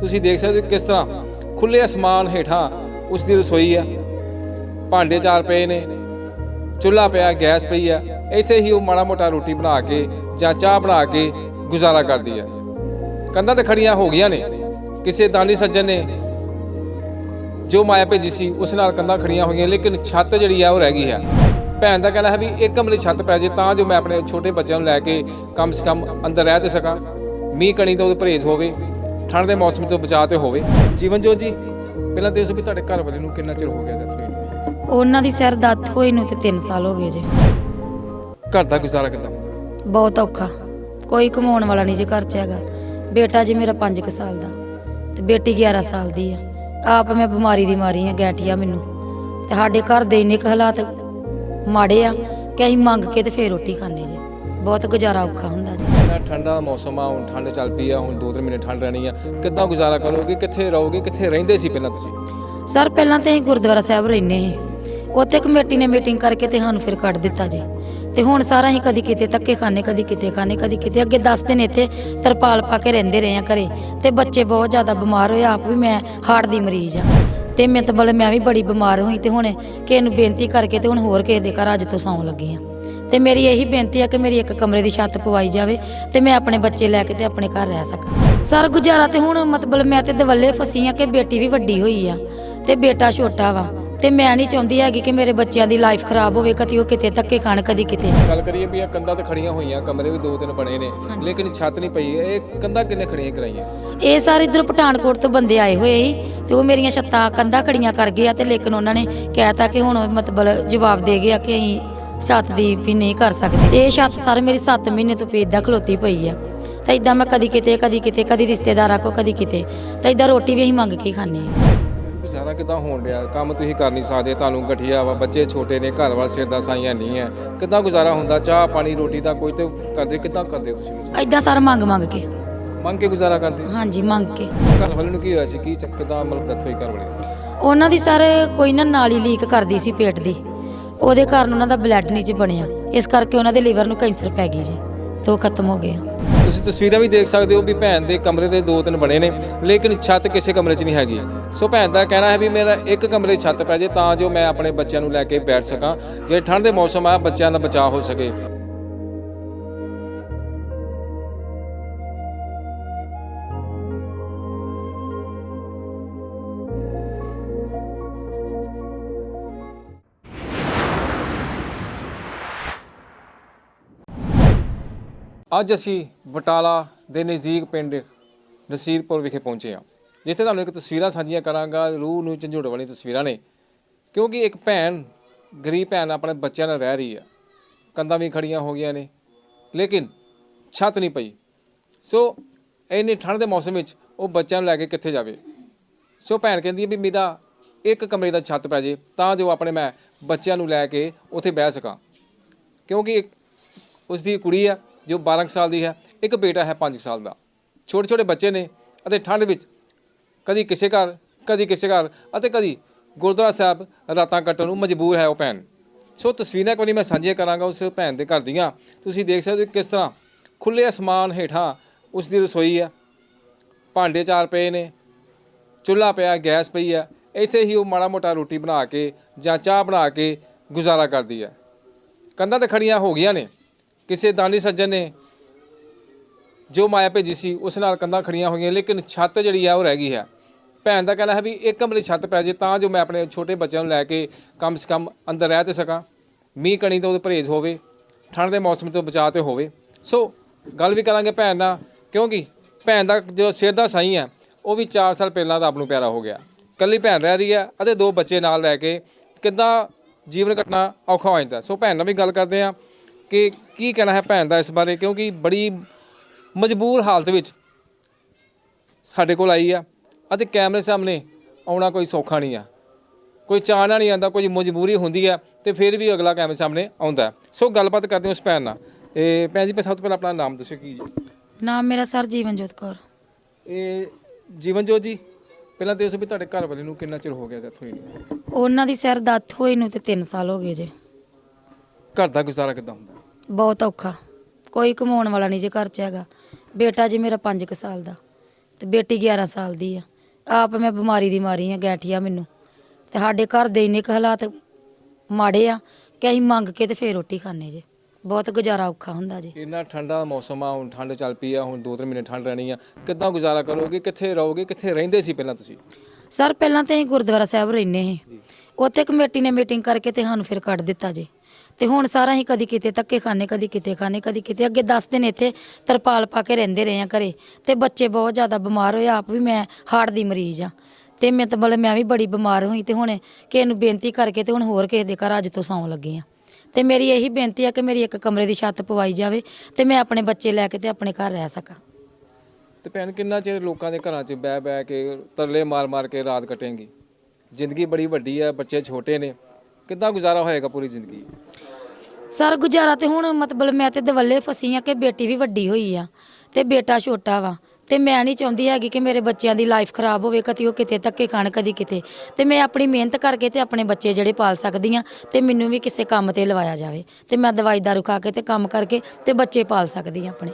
ਤੁਸੀਂ ਦੇਖ ਸਕਦੇ ਹੋ ਕਿਸ ਤਰ੍ਹਾਂ ਖੁੱਲੇ ਅਸਮਾਨ ਹੇਠਾਂ ਉਸ ਦੀ ਰਸੋਈ ਆ ਭਾਂਡੇ ਚਾਰ ਪਏ ਨੇ, ਚੁੱਲ੍ਹਾ ਪਿਆ, ਗੈਸ ਪਈ ਆ ਇੱਥੇ ਹੀ ਉਹ ਮਾੜਾ ਮੋਟਾ ਰੋਟੀ ਬਣਾ ਕੇ ਜਾਂ ਚਾਹ ਬਣਾ ਕੇ ਗੁਜ਼ਾਰਾ ਕਰਦੀ ਆ ਕੰਧਾਂ ਤੇ ਖੜੀਆਂ ਹੋ ਗਈਆਂ ਨੇ, ਕਿਸੇ ਦਾਨੀ ਸੱਜਣ ਨੇ ਜੋ ਮਾਇਆ ਭੇਜੀ ਸੀ, ਉਸ ਨਾਲ ਕੰਧਾਂ ਖੜੀਆਂ ਹੋਈਆਂ, ਲੇਕਿਨ ਛੱਤ ਜਿਹੜੀ ਆ ਉਹ ਰਹਿ ਗਈ ਹੈ। ਭੈਣ ਦਾ ਕਹਿਣਾ ਹੈ ਵੀ ਇੱਕ ਕਮਰੇ ਛੱਤ ਪੈ ਜੇ ਤਾਂ ਜੋ ਮੈਂ ਆਪਣੇ ਛੋਟੇ ਬੱਚਿਆਂ ਨੂੰ ਲੈ ਕੇ ਕਮ ਸੇ ਕਮ ਅੰਦਰ ਰਹਿ ਤੇ ਸਕਾਂ। ਮੀਂਹ ਕਣੀ ਤੋਂ ਪਰਹੇਜ਼ ਹੋਵੇ। ਠੰਡ ਦੇ ਮੌਸਮ ਤੋਂ ਬਚਾਅ ਤੇ ਹੋਵੇ। ਜੀਵਨ ਜੋਤ ਜੀ ਪਹਿਲਾਂ ਤੇ ਉਸ ਵੀ ਤੁਹਾਡੇ ਘਰ ਵਾਲੇ ਨੂੰ ਕਿੰਨਾ ਚਿਰ ਹੋ ਗਿਆ ਡੈਥ ਹੋਈ ਉਹਨਾਂ ਦੀ ਸਿਰ ਦੱਤ ਹੋਈ ਨੂੰ ਤੇ 3 ਸਾਲ ਹੋ ਗਏ ਜੇ। ਘਰ ਦਾ ਗੁਜ਼ਾਰਾ ਕਿੱਦਾਂ? ਬਹੁਤ ਔਖਾ। ਕੋਈ ਕਮਾਉਣ ਵਾਲਾ ਨਹੀਂ ਜੇ ਘਰ 'ਚ ਹੈਗਾ। ਬੇਟਾ ਜੀ ਮੇਰਾ 5 ਸਾਲ ਦਾ ਤੇ ਬੇਟੀ 11 ਸਾਲ ਦੀ ਆ। ਆਪ ਮੈਂ ਬਿਮਾਰੀ ਦੀ ਮਾਰੀ ਆ ਗੈਠੀਆ ਮੈਨੂੰ। ਤੇ ਸਾਡੇ ਘਰ ਦੇ ਇੰਨੇ ਕੁ ਹਾਲਾਤ ਮਾੜੇ ਆ ਕਿ ਅਸੀਂ ਮੰਗ ਕੇ ਤੇ ਫੇਰ ਰੋਟੀ ਖਾਣੇ ਜੀ। ਬਹੁਤ ਗੁਜ਼ਾਰਾ ਔਖਾ ਹੁੰਦਾ। ਠੰਡਾ ਮੌਸਮ ਆ, ਹੁਣ ਠੰਡ ਚੱਲ ਪਈ ਆ, ਹੁਣ ਦੋ ਤਿੰਨ ਮਹੀਨੇ ਠੰਡ ਰਹਿਣੀ ਆ। ਕਿੱਦਾਂ ਗੁਜ਼ਾਰਾ ਕਰੋਗੇ? ਕਿੱਥੇ ਰਹੋਗੇ? ਕਿੱਥੇ ਰਹਿੰਦੇ ਸੀ ਪਹਿਲਾਂ ਤੁਸੀਂ? ਸਰ, ਪਹਿਲਾਂ ਤੇ ਅਸੀਂ ਗੁਰਦੁਆਰਾ ਸਾਹਿਬ ਰਹਿੰਦੇ ਸੀ। ਉੱਥੇ ਕਮੇਟੀ ਨੇ ਮੀਟਿੰਗ ਕਰਕੇ ਤੇ ਸਾਨੂੰ ਫਿਰ ਕੱਢ ਦਿੱਤਾ ਜੀ। ਤੇ ਹੁਣ ਸਾਰਾ ਅਸੀਂ ਕਦੀ ਕਿਤੇ ਧੱਕੇ ਖਾਣੇ ਕਦੀ ਕਿਤੇ ਖਾਣੇ ਕਦੀ ਕਿਤੇ। ਅੱਗੇ 10 ਦਿਨ ਇੱਥੇ ਤਰਪਾਲ ਪਾ ਕੇ ਰਹਿੰਦੇ ਰਹੇ ਆ ਘਰੇ। ਤੇ ਬੱਚੇ ਬਹੁਤ ਜ਼ਿਆਦਾ ਬਿਮਾਰ ਹੋਏ, ਆਪ ਵੀ ਮੈਂ ਹਾਰਟ ਦੀ ਮਰੀਜ਼ ਆ। ਤੇ ਮੈਂ ਤਾਂ ਬਲ ਮੈਂ ਵੀ ਬੜੀ ਬਿਮਾਰ ਹੋਈ ਤੇ ਹੁਣ ਕਿਸੇ ਨੂੰ ਬੇਨਤੀ ਕਰਕੇ ਤੇ ਹੁਣ ਹੋਰ ਕਿਸੇ ਦੇ ਘਰ ਅੱਜ ਤੋਂ ਸੌਣ ਲੱਗੀ ਆ। ਤੇ ਮੇਰੀ ਇਹੀ ਬੇਨਤੀ ਆ ਕਿ ਮੇਰੀ ਇੱਕ ਕਮਰੇ ਦੀ ਛੱਤ ਪਵਾਈ ਜਾਵੇ ਤੇ ਮੈਂ ਆਪਣੇ ਬੱਚੇ ਲੈ ਕੇ ਤੇ ਆਪਣੇ ਘਰ ਰਹਿ ਸਕਾਂ। ਸਰ ਗੁਜ਼ਾਰਾ ਤੇ ਹੁਣ ਮਤਲਬ ਮੈਂ ਤੇ ਦਵੱਲੇ ਫਸੀ ਆ ਕਿ ਬੇਟੀ ਵੀ ਵੱਡੀ ਹੋਈ ਆ ਤੇ ਬੇਟਾ ਛੋਟਾ ਵਾ ਤੇ ਮੈਂ ਨਹੀਂ ਚਾਹੁੰਦੀ ਹੈਗੀ ਕਿ ਮੇਰੇ ਬੱਚਿਆਂ ਦੀ ਲਾਈਫ ਖਰਾਬ ਹੋਵੇ ਕਦੀ ਉਹ ਕਿਤੇ ਧੱਕੇ ਖਾਣ ਕਦੀ ਕਿਤੇ। ਗੱਲ ਕਰੀਏ ਵੀ ਇਹ ਕੰਧਾਂ ਤੇ ਖੜੀਆਂ ਹੋਈਆਂ ਕਮਰੇ ਵੀ ਦੋ ਤਿੰਨ ਬਣੇ ਨੇ ਲੇਕਿਨ ਛੱਤ ਨਹੀਂ ਪਈ ਇਹ ਕੰਧਾਂ ਕਿੰਨੇ ਖੜੀਆਂ ਕਰਾਈਆਂ? ਇਹ ਸਾਰੇ ਇਧਰ ਪਠਾਨਕੋਟ ਤੋਂ ਬੰਦੇ ਆਏ ਹੋਏ ਸੀ ਤੇ ਉਹ ਮੇਰੀਆਂ ਛੱਤਾਂ ਕੰਧਾਂ ਖੜੀਆਂ ਕਰ ਗਏ ਆ ਤੇ ਲੇਕਿਨ ਉਹਨਾਂ ਨੇ ਕਹਿਤਾ ਕਿ ਹੁਣ ਮਤਲਬ ਜਵਾਬ ਦੇ ਗਏ ਆ ਕਿ ਅਸੀਂ ਛੱਤ ਦੀ ਵੀ ਨਹੀਂ ਕਰ ਸਕਦੇ। ਇਹ ਛੱਤ ਸਾਰੇ ਮੇਰੀ 7 ਮਹੀਨੇ ਤੋਂ ਪੇਦਾ ਖਲੋਤੀ ਪਈ ਆ। ਤਾਂ ਇਦਾਂ ਮੈਂ ਕਦੀ ਕਿਤੇ ਕਦੀ ਕਿਤੇ ਕਦੀ ਰਿਸ਼ਤੇਦਾਰਾਂ ਕੋ ਕਦੀ ਕਿਤੇ। ਤਾਂ ਇਦਾਂ ਰੋਟੀ ਵੀ ਅਸੀਂ ਮੰਗ ਕੇ ਖਾਂਦੇ ਆ। ਗੁਜ਼ਾਰਾ ਕਿਦਾਂ ਹੋਣ ਡਿਆ? ਕੰਮ ਤੁਸੀਂ ਕਰ ਨਹੀਂ ਸਕਦੇ ਤੁਹਾਨੂੰ ਗਠੀਆ ਵਾ ਬੱਚੇ ਛੋਟੇ ਨੇ ਘਰ ਵਾਲ ਸਿਰ ਦਾ ਸਾਈਆਂ ਨਹੀਂ ਹੈ ਕਿਦਾਂ ਗੁਜ਼ਾਰਾ ਹੁੰਦਾ? ਚਾਹ ਪਾਣੀ ਰੋਟੀ ਦਾ ਕੋਈ ਤੇ ਕਰਦੇ ਕਿਦਾਂ ਕਰਦੇ ਤੁਸੀਂ ਇਦਾਂ ਸਾਰਾ ਮੰਗ ਮੰਗ ਕੇ। ਮੰਗ ਕੇ ਗੁਜ਼ਾਰਾ ਕਰਦੇ? ਹਾਂਜੀ ਮੰਗ ਕੇ। ਘਰ ਵਾਲੇ ਨੂੰ ਕੀ ਹੋਇਆ ਸੀ? ਕੀ ਚੱਕਦਾ ਮਤਲਬ ਡੈਥ ਹੋਈ ਘਰ ਵਾਲੇ? ਉਹਨਾਂ ਦੀ ਸਰ ਕੋਈ ਨਾ ਨਾਲੀ ਲੀਕ ਕਰਦੀ ਸੀ ਪੇਟ ਦੀ। ਉਹਦੇ ਕਾਰਨ ਉਹਨਾਂ ਦਾ ਬਲੱਡ ਨਹੀਂ ਚ ਬਣਿਆ। ਇਸ ਕਰਕੇ ਉਹਨਾਂ ਦੇ ਲੀਵਰ ਨੂੰ ਕੈਂਸਰ ਪੈ ਗਈ ਜੀ। ਤੇ ਉਹ ਖਤਮ ਹੋ ਗਿਆ ਤੁਸੀਂ ਤਸਵੀਰਾਂ ਵੀ ਦੇਖ ਸਕਦੇ ਹੋ ਵੀ ਭੈਣ ਦੇ ਕਮਰੇ ਦੇ ਦੋ ਤਿੰਨ ਬਣੇ ਨੇ, ਲੇਕਿਨ ਛੱਤ ਕਿਸੇ ਕਮਰੇ 'ਚ ਨਹੀਂ ਹੈਗੀ। ਸੋ ਭੈਣ ਦਾ ਕਹਿਣਾ ਹੈ ਵੀ ਮੇਰਾ ਇੱਕ ਕਮਰੇ 'ਚ ਛੱਤ ਪੈ ਜੇ, ਤਾਂ ਜੋ ਮੈਂ ਆਪਣੇ ਬੱਚਿਆਂ ਨੂੰ ਲੈ ਕੇ ਬੈਠ ਸਕਾਂ। ਜੇ ਠੰਡ ਦੇ ਮੌਸਮ ਆ, ਬੱਚਿਆਂ ਦਾ ਬਚਾਅ ਹੋ ਸਕੇ। ਅੱਜ ਅਸੀਂ ਬਟਾਲਾ ਦੇ ਨਜ਼ਦੀਕ ਪਿੰਡ ਨਸੀਰਪੁਰ ਵਿਖੇ ਪਹੁੰਚੇ ਹਾਂ, ਜਿੱਥੇ ਤੁਹਾਨੂੰ ਇੱਕ ਤਸਵੀਰਾਂ ਸਾਂਝੀਆਂ ਕਰਾਂਗਾ, ਰੂਹ ਨੂੰ ਝੰਜੋੜ ਵਾਲੀ ਤਸਵੀਰਾਂ ਨੇ। ਕਿਉਂਕਿ ਇੱਕ ਭੈਣ, ਗਰੀਬ ਭੈਣ ਆਪਣੇ ਬੱਚਿਆਂ ਨਾਲ ਰਹਿ ਰਹੀ ਆ ਕੰਧਾਂ ਵੀ ਖੜੀਆਂ ਹੋ ਗਈਆਂ ਨੇ, ਲੇਕਿਨ ਛੱਤ ਨਹੀਂ ਪਈ। ਸੋ ਇੰਨੀ ਠੰਡ ਦੇ ਮੌਸਮ ਵਿੱਚ ਉਹ ਬੱਚਿਆਂ ਨੂੰ ਲੈ ਕੇ ਕਿੱਥੇ ਜਾਵੇ? ਸੋ ਭੈਣ ਕਹਿੰਦੀ ਹੈ ਵੀ ਮੇਰਾ ਇੱਕ ਕਮਰੇ ਦਾ ਛੱਤ ਪੈ ਜੇ, ਤਾਂ ਜੋ ਆਪਣੇ ਮੈਂ ਬੱਚਿਆਂ ਨੂੰ ਲੈ ਕੇ ਉੱਥੇ ਬਹਿ ਸਕਾਂ। ਕਿਉਂਕਿ ਇੱਕ ਉਸ ਦੀ ਕੁੜੀ ਆ ਜੋ 12 ਕੁ ਸਾਲ ਦੀ ਹੈ, ਇੱਕ ਬੇਟਾ ਹੈ 5 ਸਾਲ ਦਾ। ਛੋਟੇ ਛੋਟੇ ਬੱਚੇ ਨੇ ਅਤੇ ਠੰਡ ਵਿੱਚ ਕਦੀ ਕਿਸੇ ਘਰ, ਕਦੀ ਕਿਸੇ ਘਰ ਅਤੇ ਕਦੀ ਗੁਰਦੁਆਰਾ ਸਾਹਿਬ ਰਾਤਾਂ ਕੱਟਣ ਨੂੰ ਮਜਬੂਰ ਹੈ ਉਹ ਭੈਣ। ਸੋ ਤਸਵੀਰਾਂ ਕੋਈ ਮੈਂ ਸਾਂਝੀਆਂ ਕਰਾਂਗਾ ਉਸ ਭੈਣ ਦੇ ਘਰ ਦੀਆਂ। ਤੁਸੀਂ ਦੇਖ ਸਕਦੇ ਹੋ ਕਿਸ ਤਰ੍ਹਾਂ ਖੁੱਲੇ ਅਸਮਾਨ ਹੇਠਾਂ ਉਸ ਦੀ ਰਸੋਈ ਹੈ। ਭਾਂਡੇ ਚਾਰ ਪਏ ਨੇ, ਚੁੱਲ੍ਹਾ ਪਿਆ, ਗੈਸ ਪਈ ਹੈ। ਇੱਥੇ ਹੀ ਉਹ ਮਾੜਾ ਮੋਟਾ ਰੋਟੀ ਬਣਾ ਕੇ ਜਾਂ ਚਾਹ ਬਣਾ ਕੇ ਗੁਜ਼ਾਰਾ ਕਰਦੀ ਹੈ। ਕੰਧਾਂ ਤੇ ਖੜੀਆਂ ਹੋ ਗਈਆਂ ਨੇ। ਕਿਸੇ ਦਾਨੀ ਸੱਜਣ ਨੇ ਜੋ ਮਾਇਆ ਭੇਜੀ ਸੀ, ਉਸ ਨਾਲ ਕੰਧਾਂ ਖੜੀਆਂ ਹੋਈਆਂ, ਲੇਕਿਨ ਛੱਤ ਜਿਹੜੀ ਆ, ਉਹ ਰਹਿ ਗਈ ਹੈ ਭੈਣ ਦਾ ਕਹਿਣਾ ਹੈ ਵੀ ਇੱਕ ਕਮਰੇ ਛੱਤ ਪੈ ਜੇ, ਤਾਂ ਜੋ ਮੈਂ ਆਪਣੇ ਛੋਟੇ ਬੱਚਿਆਂ ਨੂੰ ਲੈ ਕੇ ਕਮ ਸੇ ਕਮ ਅੰਦਰ ਰਹਿ ਤੇ ਸਕਾਂ। ਮੀਂਹ ਕਣੀ ਤੋਂ ਪਰਹੇਜ਼ ਹੋਵੇ ਠੰਡ ਦੇ ਮੌਸਮ ਤੋਂ ਬਚਾਅ ਤੇ ਹੋਵੇ। ਸੋ, ਗੱਲ ਵੀ ਕਰਾਂਗੇ ਭੈਣ ਨਾਲ, ਕਿਉਂਕਿ ਭੈਣ ਦਾ ਜੋ ਸਿਰ ਦਾ ਸਾਈ ਹੈ ਉਹ ਵੀ 4 ਸਾਲ ਪਹਿਲਾਂ ਰੱਬ ਨੂੰ ਪਿਆਰਾ ਹੋ ਗਿਆ। ਕੱਲੀ ਭੈਣ ਰਹਿ ਰਹੀ ਹੈ ਅਤੇ ਦੋ ਬੱਚੇ ਨਾਲ ਲੈ ਕੇ ਕਿੱਦਾਂ ਜੀਵਨ ਕੱਟਣਾ ਔਖਾ ਹੋ ਜਾਂਦਾ। ਸੋ, ਭੈਣ ਨਾਲ ਵੀ ਗੱਲ ਕਰਦੇ ਆ। ਕਿ ਕੀ ਕਹਿਣਾ ਹੈ ਭੈਣ ਦਾ ਇਸ ਬਾਰੇ? ਕਿਉਂਕਿ ਬੜੀ ਮਜਬੂਰ ਹਾਲਤ ਵਿੱਚ ਸਾਡੇ ਕੋਲ ਆਈ ਆ ਅਤੇ ਕੈਮਰੇ ਸਾਹਮਣੇ ਆਉਣਾ ਕੋਈ ਸੌਖਾ ਨਹੀਂ ਆ। ਕੋਈ ਚਾਹਨਾ ਨਹੀਂ ਆਂਦਾ ਕੋਈ ਮਜਬੂਰੀ ਹੁੰਦੀ ਆ ਤੇ ਫਿਰ ਵੀ ਅਗਲਾ ਕੈਮਰੇ ਸਾਹਮਣੇ ਆਉਂਦਾ। ਸੋ ਗੱਲਬਾਤ ਕਰਦੇ ਹਾਂ ਉਸ ਭੈਣ ਨਾਲ। ਇਹ ਭੈਣ ਜੀ ਪਹਿਲਾਂ ਸਭ ਤੋਂ ਪਹਿਲਾਂ ਆਪਣਾ ਨਾਮ ਦੱਸੋ ਕੀ ਜੀ? ਨਾਮ ਮੇਰਾ ਸਰ ਜੀਵਨਜੋਤ ਕੌਰ। ਇਹ ਜੀਵਨਜੋਤ ਜੀ ਪਹਿਲਾਂ ਤੇ ਉਸ ਵੀ ਤੁਹਾਡੇ ਘਰ ਵਾਲੇ ਨੂੰ ਕਿੰਨਾ ਚਿਰ ਹੋ ਗਿਆ ਡੈਥ ਹੋਈ ਨੂੰ? ਉਹਨਾਂ ਦੀ ਸਿਰ ਦੱਤ ਹੋਈ ਨੂੰ ਤੇ 3 ਸਾਲ ਹੋ ਗਏ ਜੇ। ਘਰ ਦਾ ਗੁਜ਼ਾਰਾ ਕਿੱਦਾਂ ਹੁੰਦਾ? ਬਹੁਤ ਔਖਾ। ਕੋਈ ਕਮਾਉਣ ਵਾਲਾ ਨਹੀਂ ਜੇ ਘਰ 'ਚ ਹੈਗਾ। ਬੇਟਾ ਜੀ ਮੇਰਾ 5 ਸਾਲ ਦਾ ਤੇ ਬੇਟੀ 11 ਸਾਲ ਦੀ ਆ। ਆਪ ਮੈਂ ਬਿਮਾਰੀ ਦੀ ਮਾਰੀ ਆ ਗੈਠੀਆ ਮੈਨੂੰ। ਤੇ ਸਾਡੇ ਘਰ ਦੇ ਇੰਨੇ ਕੁ ਹਾਲਾਤ ਮਾੜੇ ਆ ਕਿ ਅਸੀਂ ਮੰਗ ਕੇ ਤੇ ਫੇਰ ਰੋਟੀ ਖਾਣੇ ਜੇ। ਬਹੁਤ ਗੁਜ਼ਾਰਾ ਔਖਾ ਹੁੰਦਾ ਜੀ। ਇੰਨਾ ਠੰਡਾ ਮੌਸਮ ਆ ਹੁਣ ਠੰਡ ਚੱਲ ਪਈ ਆ ਹੁਣ 2-3 ਮਹੀਨੇ ਠੰਡ ਰਹਿਣੀ ਆ। ਕਿੱਦਾਂ ਗੁਜ਼ਾਰਾ ਕਰੋਗੇ? ਕਿੱਥੇ ਰਹੋਗੇ? ਕਿੱਥੇ ਰਹਿੰਦੇ ਸੀ ਪਹਿਲਾਂ ਤੁਸੀਂ? ਸਰ ਪਹਿਲਾਂ ਤੇ ਅਸੀਂ ਗੁਰਦੁਆਰਾ ਸਾਹਿਬ ਰਹਿੰਦੇ ਸੀ। ਉੱਥੇ ਕਮੇਟੀ ਨੇ ਮੀਟਿੰਗ ਕਰਕੇ ਤੇ ਸਾਨੂੰ ਫਿਰ ਕੱਢ ਦਿੱਤਾ ਜੀ। ਤੇ ਹੁਣ ਸਾਰਾ ਅਸੀਂ ਕਦੀ ਕਿਤੇ ਧੱਕੇ ਖਾਣੇ ਕਦੀ ਕਿਤੇ ਖਾਣੇ ਕਦੀ ਕਿਤੇ। ਅੱਗੇ 10 ਦਿਨ ਇੱਥੇ ਤਰਪਾਲ ਪਾ ਕੇ ਰਹਿੰਦੇ ਰਹੇ ਆ ਘਰੇ। ਤੇ ਬੱਚੇ ਬਹੁਤ ਜ਼ਿਆਦਾ ਬਿਮਾਰ ਹੋਏ, ਆਪ ਵੀ ਮੈਂ ਹਾਰਟ ਦੀ ਮਰੀਜ਼ ਆ ਤੇ ਮੈਂ ਤਾਂ ਬਲ ਮੈਂ ਵੀ ਬੜੀ ਬਿਮਾਰ ਹੋਈ ਤੇ ਹੁਣ ਕਿਸੇ ਨੂੰ ਬੇਨਤੀ ਕਰਕੇ ਤੇ ਹੁਣ ਹੋਰ ਕਿਸੇ ਦੇ ਘਰ ਅੱਜ ਤੋਂ ਸੌਣ ਲੱਗੇ ਆ ਤੇ ਮੇਰੀ ਇਹੀ ਬੇਨਤੀ ਆ ਕਿ ਮੇਰੀ ਇੱਕ ਕਮਰੇ ਦੀ ਛੱਤ ਪਵਾਈ ਜਾਵੇ ਤੇ ਮੈਂ ਆਪਣੇ ਬੱਚੇ ਲੈ ਕੇ ਤੇ ਆਪਣੇ ਘਰ ਰਹਿ ਸਕਾਂ। ਤੇ ਭੈਣ, ਕਿੰਨਾ ਚਿਰ ਲੋਕਾਂ ਦੇ ਘਰਾਂ 'ਚ ਬਹਿ ਬਹਿ ਕੇ ਤਰਲੇ ਮਾਰ ਮਾਰ ਕੇ ਰਾਤ ਕੱਟੇਂਗੀ? ਜ਼ਿੰਦਗੀ ਬੜੀ ਵੱਡੀ ਆ, ਬੱਚੇ ਛੋਟੇ ਨੇ। ਕਿੱਦਾਂ ਗੁਜ਼ਾਰਾ ਹੋਏਗਾ ਪੂਰੀ ਜ਼ਿੰਦਗੀ? ਸਰ ਗੁਜ਼ਾਰਾ ਤੇ ਹੁਣ ਮਤਲਬ ਮੈਂ ਤੇ ਦਵੱਲੇ ਫਸੀ ਆ ਕਿ ਬੇਟੀ ਵੀ ਵੱਡੀ ਹੋਈ ਆ ਤੇ ਬੇਟਾ ਛੋਟਾ ਵਾ ਤੇ ਮੈਂ ਨਹੀਂ ਚਾਹੁੰਦੀ ਹੈਗੀ ਕਿ ਮੇਰੇ ਬੱਚਿਆਂ ਦੀ ਲਾਈਫ ਖਰਾਬ ਹੋਵੇ, ਕਦੀ ਉਹ ਕਿਤੇ ਧੱਕੇ ਖਾਣ, ਕਦੀ ਕਿਤੇ। ਤੇ ਮੈਂ ਆਪਣੀ ਮਿਹਨਤ ਕਰਕੇ ਤੇ ਆਪਣੇ ਬੱਚੇ ਜਿਹੜੇ ਪਾਲ ਸਕਦੀ ਆ ਤੇ ਮੈਨੂੰ ਵੀ ਕਿਸੇ ਕੰਮ ਤੇ ਲਵਾਇਆ ਜਾਵੇ ਤੇ ਮੈਂ ਦਵਾਈ ਦਾਰੂ ਖਾ ਕੇ ਤੇ ਕੰਮ ਕਰਕੇ ਤੇ ਬੱਚੇ ਪਾਲ ਸਕਦੀ ਆ ਆਪਣੇ।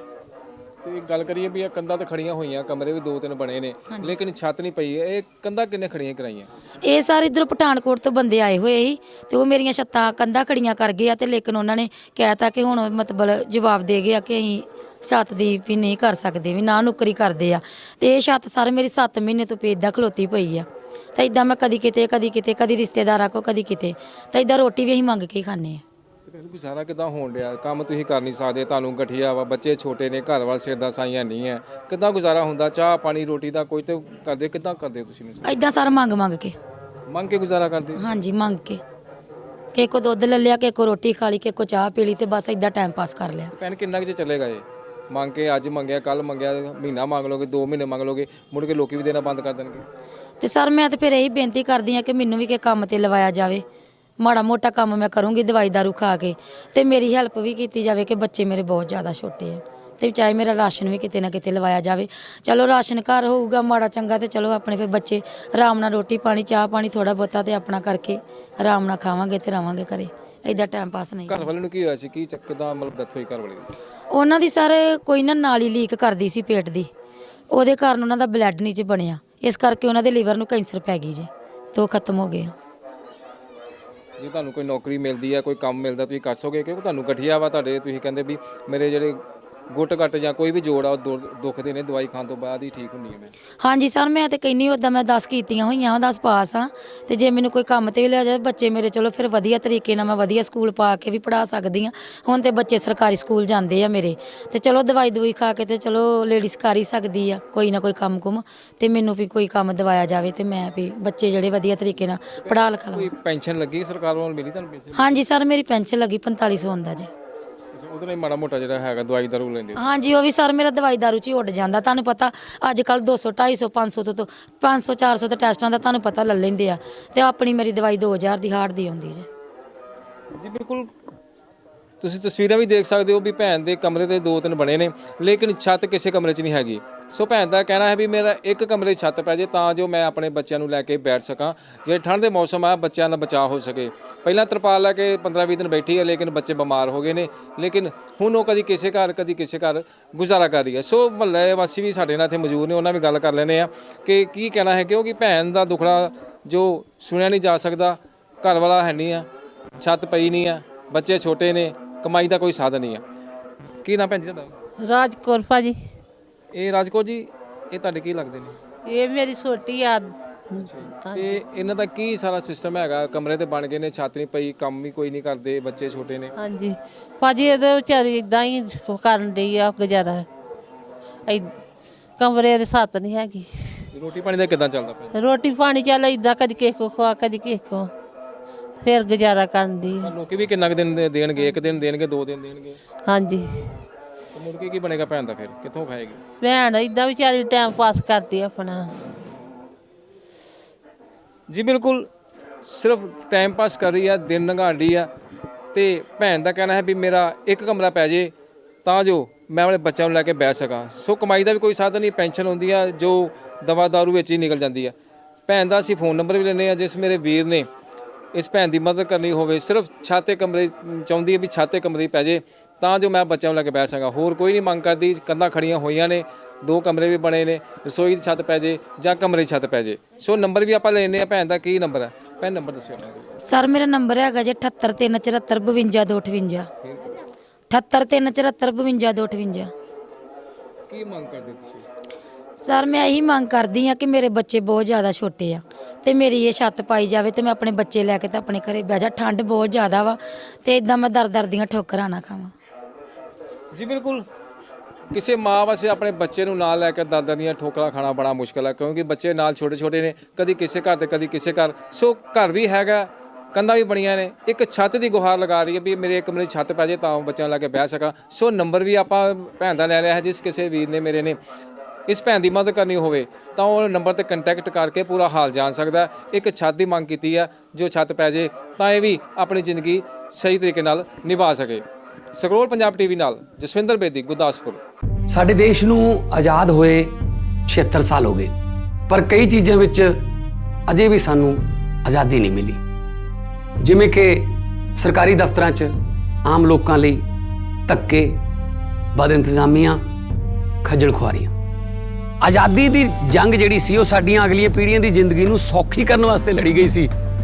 ਤੇ ਗੱਲ ਕਰੀਏ ਵੀ ਇਹ ਕੰਧਾਂ ਤੇ ਖੜੀਆਂ ਹੋਈਆਂ ਕਮਰੇ ਵੀ ਦੋ ਤਿੰਨ ਬਣੇ ਨੇ ਲੇਕਿਨ ਛੱਤ ਨਹੀਂ ਪਈ ਇਹ ਕੰਧਾਂ ਕਿੰਨੇ ਖੜੀਆਂ ਕਰਾਈਆਂ? ਇਹ ਸਾਰੇ ਇਧਰ ਪਠਾਨਕੋਟ ਤੋਂ ਬੰਦੇ ਆਏ ਹੋਏ ਸੀ ਤੇ ਉਹ ਮੇਰੀਆਂ ਛੱਤਾਂ ਕੰਧਾਂ ਖੜੀਆਂ ਕਰ ਗਏ ਆ ਤੇ ਲੇਕਿਨ ਉਹਨਾਂ ਨੇ ਕਹਿਤਾ ਕਿ ਹੁਣ ਮਤਲਬ ਜਵਾਬ ਦੇ ਗਏ ਆ ਕਿ ਅਸੀਂ ਛੱਤ ਦੀ ਵੀ ਨਹੀਂ ਕਰ ਸਕਦੇ ਵੀ ਨਾ ਨੁਕਰੀ ਕਰਦੇ ਆ। ਤੇ ਇਹ ਛੱਤ ਸਰ ਮੇਰੀ 7 ਮਹੀਨੇ ਤੋਂ ਪੇ ਏਦਾਂ ਖਲੋਤੀ ਪਈ ਆ। ਤਾਂ ਇਦਾਂ ਮੈਂ ਕਦੀ ਕਿਤੇ ਕਦੀ ਕਿਤੇ ਕਦੀ ਰਿਸ਼ਤੇਦਾਰਾਂ ਕੋ ਕਦੀ ਕਿਤੇ। ਤਾਂ ਇਦਾਂ ਰੋਟੀ ਵੀ ਅਸੀਂ ਮੰਗ ਕੇ ਹੀ ਖਾਂਦੇ ਆ। ਗੁਜ਼ਾਰਾ ਕਿੱਦਾਂ ਹੋਣ ਡਿਆ? ਕੰਮ ਤੁਸੀਂ ਕਰ ਨਹੀਂ ਸਕਦੇ ਤੁਹਾਨੂੰ ਗਠੀਆ ਵਾ ਬੱਚੇ ਛੋਟੇ ਨੇ ਘਰ ਵਾਲ ਸਿਰ ਦਾ ਸਾਈਆਂ ਨਹੀਂ ਹੈ ਕਿੱਦਾਂ ਗੁਜ਼ਾਰਾ ਹੁੰਦਾ? ਚਾਹ ਪਾਣੀ ਰੋਟੀ ਦਾ ਕੋਈ ਤੇ ਕਰਦੇ ਕਿੱਦਾਂ ਕਰਦੇ ਤੁਸੀਂ ਇਦਾਂ ਸਰ ਮੰਗ ਮੰਗ ਕੇ। ਮੰਗ ਕੇ ਗੁਜ਼ਾਰਾ ਕਰਦੇ? ਹਾਂਜੀ ਮੰਗ ਕੇ। ਕਿ ਕੋ ਦੁੱਧ ਲੈ ਲਿਆ ਕਿ ਕੋ ਰੋਟੀ ਖਾ ਲਈ ਕਿ ਕੋ ਚਾਹ ਪੀ ਲਈ ਤੇ ਬਸ ਇਦਾਂ ਟਾਈਮ ਪਾਸ ਕਰ ਲਿਆ। ਭੈਣ ਕਿੰਨਾ ਕੁ ਚਿਰ ਚੱਲੇਗਾ ਇਹ? ਮੰਗ ਕੇ ਅੱਜ ਮੰਗਿਆ ਕੱਲ ਮੰਗਿਆ ਮਹੀਨਾ ਮੰਗ ਲੋਗੇ 2 ਮਹੀਨੇ ਮੰਗ ਲੋਗੇ ਮੁੜ ਕੇ ਲੋਕੀ ਵੀ ਦੇਣਾ ਬੰਦ ਕਰ ਦੇਣਗੇ। ਤੇ ਸਰ ਮੈਂ ਤੇ ਫਿਰ ਇਹੀ ਬੇਨਤੀ ਕਰਦੀ ਆ ਕਿ ਮੈਨੂੰ ਵੀ ਕਿ ਕੰਮ ਤੇ ਲਵਾਇਆ ਜਾਵੇ। ਮਾੜਾ ਮੋਟਾ ਕੰਮ ਮੈਂ ਕਰੂੰਗੀ ਦਵਾਈ ਦਾਰੂ ਖਾ ਕੇ। ਤੇ ਮੇਰੀ ਹੈਲਪ ਵੀ ਕੀਤੀ ਜਾਵੇ ਕਿ ਬੱਚੇ ਮੇਰੇ ਬਹੁਤ ਜ਼ਿਆਦਾ ਛੋਟੇ ਆ। ਤੇ ਚਾਹੇ ਮੇਰਾ ਰਾਸ਼ਨ ਵੀ ਕਿਤੇ ਨਾ ਕਿਤੇ ਲਵਾਇਆ ਜਾਵੇ। ਚਲੋ ਰਾਸ਼ਨ ਘਰ ਹੋਊਗਾ ਮਾੜਾ ਚੰਗਾ ਤੇ ਚਲੋ ਆਪਣੇ ਫਿਰ ਬੱਚੇ ਆਰਾਮ ਨਾਲ ਰੋਟੀ ਪਾਣੀ ਚਾਹ ਪਾਣੀ ਥੋੜਾ ਬਹੁਤਾ ਤੇ ਆਪਣਾ ਕਰਕੇ ਆਰਾਮ ਨਾਲ ਖਾਵਾਂਗੇ ਤੇ ਰਵਾਂਗੇ ਘਰੇ। ਏਦਾਂ ਟਾਈਮ ਪਾਸ ਨਹੀਂ ਘਰ ਵਾਲੇ ਨੂੰ ਕੀ ਹੋਇਆ ਸੀ? ਕੀ ਚੱਕ ਦਾ ਮਤਲਬ ਡੈਥ ਹੋਈ ਘਰ ਵਾਲੇ ਦੀ? ਉਹਨਾਂ ਦੀ ਸਰ ਕੋਈ ਨਾ ਨਾਲੀ ਲੀਕ ਕਰਦੀ ਸੀ ਪੇਟ ਦੀ। ਉਹਦੇ ਕਾਰਨ ਉਹਨਾਂ ਦਾ ਬਲੱਡ ਨਹੀਂ ਚ ਬਣਿਆ। ਇਸ ਕਰਕੇ ਉਹਨਾਂ ਦੇ ਲੀਵਰ ਨੂੰ ਕੈਂਸਰ ਪੈ ਗਈ ਜੇ ਤੇ ਉਹ ਖਤਮ ਹੋ ਗਿਆ ਜੇ, ਤੁਹਾਨੂੰ ਕੋਈ ਨੌਕਰੀ ਮਿਲਦੀ ਹੈ ਕੋਈ ਕੰਮ ਮਿਲਦਾ, ਤੁਸੀਂ ਕਰ ਸਕੋਗੇ ਕਿਉਂਕਿ ਤੁਹਾਨੂੰ ਗਠੀਆ ਵਾ ਤੁਹਾਡੇ, ਤੁਸੀਂ ਕਹਿੰਦੇ ਵੀ ਮੇਰੇ ਜਿਹੜੇ ਗੁੱਟ ਘੱਟ ਜਾਂ ਕੋਈ ਵੀ ਜੋੜ ਆ ਉਹ ਦੁ- ਦੁਖਦੇ ਨੇ ਦਵਾਈ ਖਾਣ ਤੋਂ ਬਾਅਦ ਹੀ ਠੀਕ ਹੁੰਦੀ ਹੈ ਮੈਂ। ਹਾਂਜੀ ਸਰ ਮੈਂ ਤੇ ਕਹਿੰਨੀ ਉਦਾਂ ਮੈਂ 10 ਕੀਤੀਆਂ ਹੋਈਆਂ ਵਾਂ 10 ਪਾਸ ਆ। ਤੇ ਜੇ ਮੈਨੂੰ ਕੋਈ ਕੰਮ ਤੇ ਵੀ ਲਿਆ ਜਾਵੇ ਬੱਚੇ ਮੇਰੇ ਚਲੋ ਫਿਰ ਵਧੀਆ ਤਰੀਕੇ ਨਾਲ ਮੈਂ ਵਧੀਆ ਸਕੂਲ ਪਾ ਕੇ ਵੀ ਪੜਾ ਸਕਦੀ ਆ। ਹੁਣ ਤੇ ਬੱਚੇ ਸਰਕਾਰੀ ਸਕੂਲ ਜਾਂਦੇ ਆ ਮੇਰੇ। ਤੇ ਚਲੋ ਦਵਾਈ ਦਵਾਈ ਖਾ ਕੇ ਤੇ ਚਲੋ ਲੇਡੀਜ਼ ਕਰ ਹੀ ਸਕਦੀ ਆ ਕੋਈ ਨਾ ਕੋਈ ਕੰਮ ਕੁਮ। ਤੇ ਮੈਨੂੰ ਵੀ ਕੋਈ ਕੰਮ ਦਵਾਇਆ ਜਾਵੇ ਤੇ ਮੈਂ ਵੀ ਬੱਚੇ ਜਿਹੜੇ ਵਧੀਆ ਤਰੀਕੇ ਨਾਲ ਪੜਾ ਲਿਖਾ ਲਵਾਂ ਕੋਈ ਪੈਨਸ਼ਨ ਲੱਗੀ ਸਰਕਾਰ ਵੱਲੋਂ ਮਿਲੀ ਤੁਹਾਨੂੰ ਪੈਨਸ਼ਨ? ਹਾਂਜੀ ਸਰ ਮੇਰੀ ਪੈਨਸ਼ਨ ਲੱਗੀ 4500 ਹੁੰਦਾ ਜੀ ਉਹਦੇ ਨਾਲ ਮਾੜਾ ਮੋਟਾ ਜਿਹੜਾ ਹੈਗਾ ਦਵਾਈ ਦਾਰੂ ਲੈਂਦੇ ਹੋ। ਹਾਂਜੀ ਉਹ ਵੀ ਸਰ ਮੇਰਾ ਦਵਾਈ ਦਾਰੂ ਚ ਹੀ ਉੱਡ ਜਾਂਦਾ ਤੁਹਾਨੂੰ ਪਤਾ ਅੱਜ ਕੱਲ 200 250 500 ਤੋਂ ਤੋਂ 500 400 ਤੇ ਟੈਸਟਾਂ ਦਾ ਤੁਹਾਨੂੰ ਪਤਾ ਲੈ ਲੈਂਦੇ ਆ ਤੇ ਆਪਣੀ ਮੇਰੀ ਦਵਾਈ 2000 ਦੀ ਹਾਰਟ ਦੀ ਆਉਂਦੀ ਜੇ। ਜੀ ਬਿਲਕੁਲ। ਤੁਸੀਂ ਤਸਵੀਰਾਂ ਵੀ ਦੇਖ ਸਕਦੇ ਹੋ ਵੀ ਭੈਣ ਦੇ ਕਮਰੇ ਤੇ ਦੋ ਤਿੰਨ ਬਣੇ ਨੇ ਲੇਕਿਨ ਛੱਤ ਕਿਸੇ ਕਮਰੇ 'ਚ ਨਹੀਂ ਹੈਗੀ। ਸੋ ਭੈਣ ਦਾ ਕਹਿਣਾ ਹੈ ਵੀ ਮੇਰਾ ਇੱਕ ਕਮਰੇ ਛੱਤ ਪੈ ਜੇ ਤਾਂ ਜੋ ਮੈਂ ਆਪਣੇ ਬੱਚਿਆਂ ਨੂੰ ਲੈ ਕੇ ਬੈਠ ਸਕਾਂ। ਜੇ ਠੰਡ ਦੇ ਮੌਸਮ ਆ, ਬੱਚਿਆਂ ਦਾ ਬਚਾਅ ਹੋ ਸਕੇ। ਪਹਿਲਾਂ ਤਰਪਾਲ ਲੈ ਕੇ 15-20 ਦਿਨ ਬੈਠੀ ਹੈ ਲੇਕਿਨ ਬੱਚੇ ਬਿਮਾਰ ਹੋ ਗਏ ਨੇ। ਲੇਕਿਨ ਹੁਣ ਉਹ ਕਦੀ ਕਿਸੇ ਘਰ, ਕਦੀ ਕਿਸੇ ਘਰ ਗੁਜ਼ਾਰਾ ਕਰ ਰਹੀ ਹੈ ਸੋ ਮਹੱਲੇ ਵਾਸੀ ਵੀ ਸਾਡੇ ਨਾਲ ਇੱਥੇ ਮੌਜੂਦ ਨੇ, ਉਹਨਾਂ ਵੀ ਗੱਲ ਕਰ ਲੈਣੇ ਆ ਕਿ ਕੀ ਕਹਿਣਾ ਹੈ, ਕਿਉਂਕਿ ਭੈਣ ਦਾ ਦੁਖੜਾ ਜੋ ਸੁਣਿਆ ਨਹੀਂ ਜਾ ਸਕਦਾ ਘਰ ਵਾਲਾ ਹੈ ਨਹੀਂ ਆ, ਛੱਤ ਪਈ ਨਹੀਂ ਆ, ਬੱਚੇ ਛੋਟੇ ਨੇ, ਕਮਾਈ ਦਾ ਕੋਈ ਸਾਧਨ ਨਹੀਂ ਆ। ਕੀ ਨਾਮ ਭੈਣ ਜੀ ਤੁਹਾਡਾ? ਰਾਜ ਰਾਜਕੌਰ ਭਾਜੀ। ਇਹ ਰਾਜਕੋਟ ਜੀ ਇਹ ਤੁਹਾਡੇ ਕੀ ਲੱਗਦੇ ਨੇ? ਇਹ ਮੇਰੀ ਛੋਟੀ ਆ ਤੇ ਇਹਨਾਂ ਦਾ ਕੀ ਸਾਰਾ ਸਿਸਟਮ ਹੈਗਾ? ਕਮਰੇ ਤੇ ਬਣ ਗਏ ਨੇ ਛੱਤ ਨਹੀਂ ਪਈ ਕੰਮ ਵੀ ਕੋਈ ਨਹੀਂ ਕਰਦੇ ਬੱਚੇ ਛੋਟੇ ਨੇ। ਹਾਂਜੀ। ਭਾਜੀ ਇਹਦੇ ਵਿਚਾਰੀ ਇਦਾਂ ਹੀ ਕਰਨ ਡਈ ਆ ਗੁਜ਼ਾਰਾ ਐ ਕਮਰੇ ਦੇ ਸੱਤ ਨਹੀਂ ਹੈਗੀ। ਰੋਟੀ ਪਾਣੀ ਦਾ ਕਿਦਾਂ ਚੱਲਦਾ ਪਿਆ? ਰੋਟੀ ਪਾਣੀ ਚੱਲ ਇਦਾਂ ਕਦੀ ਕਿਸੇ ਕੋ ਖਵਾ ਕਦੀ ਕਿਸੇ ਕੋ। ਫਿਰ ਗੁਜ਼ਾਰਾ ਕਰਨ ਦੀ ਲੋਕੀ ਵੀ ਕਿੰਨਾ ਕੁ ਦਿਨ ਦੇ- ਦੇਣਗੇ? ਇੱਕ ਦਿਨ ਦੇਣਗੇ ਦੋ ਦਿਨ ਦੇਣਗੇ? ਹਾਂਜੀ। ਤੇ ਮੁੜ ਕੇ ਕੀ ਬਣੇਗਾ ਭੈਣ ਦਾ ਫਿਰ? ਕਿੱਥੋਂ ਖਾਏਗੀ? ਭੈਣ ਇਦਾਂ ਵਿਚਾਰੀ ਟਾਈਮ ਪਾਸ ਕਰਦੀ ਆ ਆਪਣਾ। ਜੀ ਬਿਲਕੁਲ ਸਿਰਫ ਟਾਈਮ ਪਾਸ ਕਰ ਰਹੀ ਆ ਦਿਨ ਲੰਘਾਉਂਦੀ ਆ ਤੇ ਭੈਣ ਦਾ ਕਹਿਣਾ ਹੈ ਵੀ ਮੇਰਾ ਇੱਕ ਕਮਰਾ ਪੈ ਜੇ ਤਾਂ ਜੋ ਮੈਂ ਆਪਣੇ ਬੱਚਿਆਂ ਨੂੰ ਲੈ ਕੇ ਬੈਠ ਸਕਾਂ। ਸੋ ਕਮਾਈ ਦਾ ਵੀ ਕੋਈ ਸਾਧਨ ਨਹੀਂ ਪੈਨਸ਼ਨ ਹੁੰਦੀ ਆ ਜੋ ਦਵਾ ਦਾਰੂ ਵਿੱਚ ਹੀ ਨਿਕਲ ਜਾਂਦੀ ਆ। ਭੈਣ ਦਾ ਅਸੀਂ ਫੋਨ ਨੰਬਰ ਵੀ ਲੈਂਦੇ ਆ ਜਿਸ ਮੇਰੇ ਵੀਰ ਨੇ ਇਸ ਭੈਣ ਦੀ ਮਦਦ ਕਰਨੀ ਹੋਵੇ ਸਿਰਫ ਛਾਤੇ ਕਮਰੇ ਚਾਹੁੰਦੀ ਹੈ ਵੀ ਛਾਤੇ ਕਮਰੇ ਪੈ ਜੇ। ਤਾਂ ਜੋ ਮੈਂ ਬੱਚਿਆਂ ਨੂੰ ਲੈ ਕੇ ਬੈਠ ਸਕਾਂ। ਹੋਰ ਕੋਈ ਨਹੀਂ ਮੰਗ ਕਰਦੀ ਕੰਧਾਂ ਖੜੀਆਂ ਹੋਈਆਂ ਨੇ ਦੋ ਕਮਰੇ ਵੀ ਬਣੇ ਨੇ ਰਸੋਈ ਦੀ ਛੱਤ ਪੈ ਜੇ ਜਾਂ ਕਮਰੇ ਦੀ ਛੱਤ ਪੈ ਜੇ। ਸੋ ਨੰਬਰ ਵੀ ਆਪਾਂ ਲੈਣੇ ਆ ਭੈਣ ਦਾ ਕੀ ਨੰਬਰ ਹੈ? ਭੈਣ ਨੰਬਰ ਦੱਸਿਓ। ਸਰ ਮੇਰਾ ਨੰਬਰ ਹੈਗਾ ਜੀ 78374 78374 ਕੀ ਮੰਗ ਕਰਦੇ ਤੁਸੀਂ? ਸਰ ਮੈਂ ਇਹੀ ਮੰਗ ਕਰਦੀ ਆ ਕਿ ਮੇਰੇ ਬੱਚੇ ਬਹੁਤ ਜ਼ਿਆਦਾ ਛੋਟੇ ਆ ਤੇ ਮੇਰੀ ਇਹ ਛੱਤ ਪਾਈ ਜਾਵੇ ਤੇ ਮੈਂ ਆਪਣੇ ਬੱਚੇ ਲੈ ਕੇ ਤਾਂ ਆਪਣੇ ਘਰੇ ਬਹਿ ਜਾ। ਠੰਡ ਬਹੁਤ ਜ਼ਿਆਦਾ ਵਾ ਤੇ ਇਦਾਂ ਮੈਂ ਦਰ ਦਰ ਦੀਆਂ ਠੋਕਰਾਂ ਨਾ ਖਾਵਾਂ। ਜੀ, ਬਿਲਕੁਲ। ਕਿਸੇ ਮਾਂ ਵਾਸਤੇ ਆਪਣੇ ਬੱਚੇ ਨੂੰ ਨਾਲ ਲੈ ਕੇ ਦਾਦਾ ਦੀਆਂ ਠੋਕਰਾਂ ਖਾਣਾ ਬੜਾ ਮੁਸ਼ਕਲ ਹੈ, ਕਿਉਂਕਿ ਬੱਚੇ ਨਾਲ ਛੋਟੇ ਛੋਟੇ ਨੇ, ਕਦੀ ਕਿਸੇ ਘਰ ਤੇ, ਕਦੀ ਕਿਸੇ ਘਰ। ਸੋ ਘਰ ਵੀ ਹੈਗਾ, ਕੰਧਾਂ ਵੀ ਬਣੀਆਂ ਨੇ। ਇੱਕ ਛੱਤ ਦੀ ਗੁਹਾਰ ਲਗਾ ਰਹੀ ਹੈ ਵੀ ਮੇਰੇ, ਇੱਕ ਮੇਰੀ ਛੱਤ ਪੈ ਜੇ ਤਾਂ ਬੱਚਿਆਂ ਲਾ ਕੇ ਬਹਿ ਸਕਾਂ। ਸੋ ਨੰਬਰ ਵੀ ਆਪਾਂ ਭੈਣ ਦਾ ਲੈ ਲਿਆ ਹੈ, ਜਿਸ ਕਿਸੇ ਵੀਰ ਨੇ, ਮੇਰੇ ਨੇ। ਇਸ ਭੈਣ ਦੀ ਮਦਦ ਕਰਨੀ ਹੋਵੇ, ਤਾਂ ਉਹ ਨੰਬਰ ਤੇ ਕੰਟੈਕਟ ਕਰਕੇ ਪੂਰਾ ਹਾਲ ਜਾਣ ਸਕਦਾ ਇੱਕ ਛੱਤ ਦੀ ਮੰਗ ਕੀਤੀ ਹੈ, ਜੋ ਛੱਤ ਪੈ ਜੇ, ਤਾਂ ਇਹ ਵੀ ਆਪਣੀ ਜ਼ਿੰਦਗੀ ਸਹੀ ਤਰੀਕੇ ਨਾਲ ਨਿਭਾ ਸਕੇ। ਸਕਰੋਲ ਪੰਜਾਬ ਟੀਵੀ ਨਾਲ ਜਸਵਿੰਦਰ ਬੇਦੀ, ਗੁਰਦਾਸਪੁਰ। ਸਾਡੇ ਦੇਸ਼ ਨੂੰ ਆਜ਼ਾਦ ਹੋਏ 76 ਸਾਲ ਹੋ ਗਏ, ਪਰ ਕਈ ਚੀਜ਼ਾਂ ਵਿੱਚ ਅਜੇ ਵੀ ਸਾਨੂੰ ਆਜ਼ਾਦੀ ਨਹੀਂ ਮਿਲੀ। ਜਿਵੇਂ ਕਿ ਸਰਕਾਰੀ ਦਫ਼ਤਰਾਂ 'ਚ ਆਮ ਲੋਕਾਂ ਲਈ ਧੱਕੇ ਬਦ ਇੰਤਜ਼ਾਮੀਆਂ, ਖੱਜਲ ਖੁਆਰੀਆਂ। ਆਜ਼ਾਦੀ ਦੀ ਜੰਗ ਜਿਹੜੀ ਸੀ, ਉਹ ਸਾਡੀਆਂ ਅਗਲੀਆਂ ਪੀੜ੍ਹੀਆਂ ਦੀ ਜ਼ਿੰਦਗੀ ਨੂੰ ਸੌਖੀ ਕਰਨ ਵਾਸਤੇ ਲੜੀ ਗਈ ਸੀ।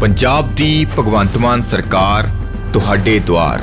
ਪੰਜਾਬ ਦੀ ਭਗਵੰਤ ਮਾਨ ਸਰਕਾਰ ਤੁਹਾਡੇ ਦੁਆਰ।